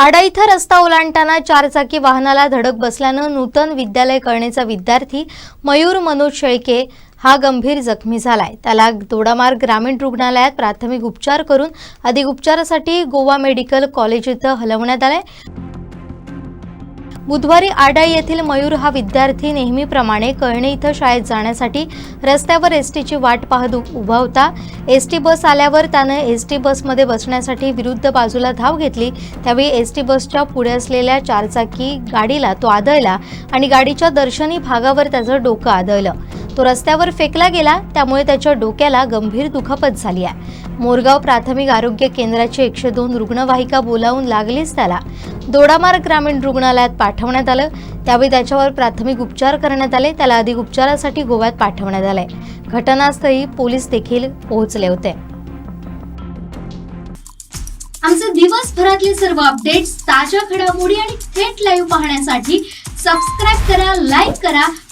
आडा इथं रस्ता ओलांडताना चारचाकी वाहनाला धडक बसल्यानं नूतन विद्यालय कळणेचा विद्यार्थी मयूर मनोज शेळके हा गंभीर जखमी झालाय. त्याला दोडामार्ग ग्रामीण रुग्णालयात प्राथमिक उपचार करून अधिक उपचारासाठी गोवा मेडिकल कॉलेज इथं हलवण्यात आलंय. बुधवारी आडाई येथील मयूर हा विद्यार्थी नेहमीप्रमाणे कळणे इथं शाळेत जाण्यासाठी रस्त्यावर एस टीची वाट पाहत उ- उभा होता. एस टी बस आल्यावर त्यानं एस टी बसमध्ये बसण्यासाठी विरुद्ध बाजूला धाव घेतली. त्यावेळी एस टी बसच्या पुढे असलेल्या चारचाकी गाडीला तो आदळला आणि गाडीच्या दर्शनी भागावर त्याचं डोकं आदळलं. तो रस्त्यावर फेकला गेला त्यामुळे त्याच्या डोक्याला गंभीर दुखापत झाली आहे. मोरगाव प्राथमिक आरोग्य केंद्राची एकशे दोन रुग्णवाहिका बोलावून लागलीच त्याला. दोडामार्ग ग्रामीण रुग्णालयात पाठवण्यात आलं. त्यावेळी त्याच्यावर प्राथमिक उपचार करण्यात आले. त्याला अधिक उपचारासाठी गोव्यात पाठवण्यात आलंय. घटनास्थळी पोलीस देखील पोहोचले होते. आमचे दिवसभरातले सर्व अपडेट्स ताज्या घडामोडी आणि थेट लाईव्ह पाहण्यासाठी सबस्क्राईब करा लाईक करा.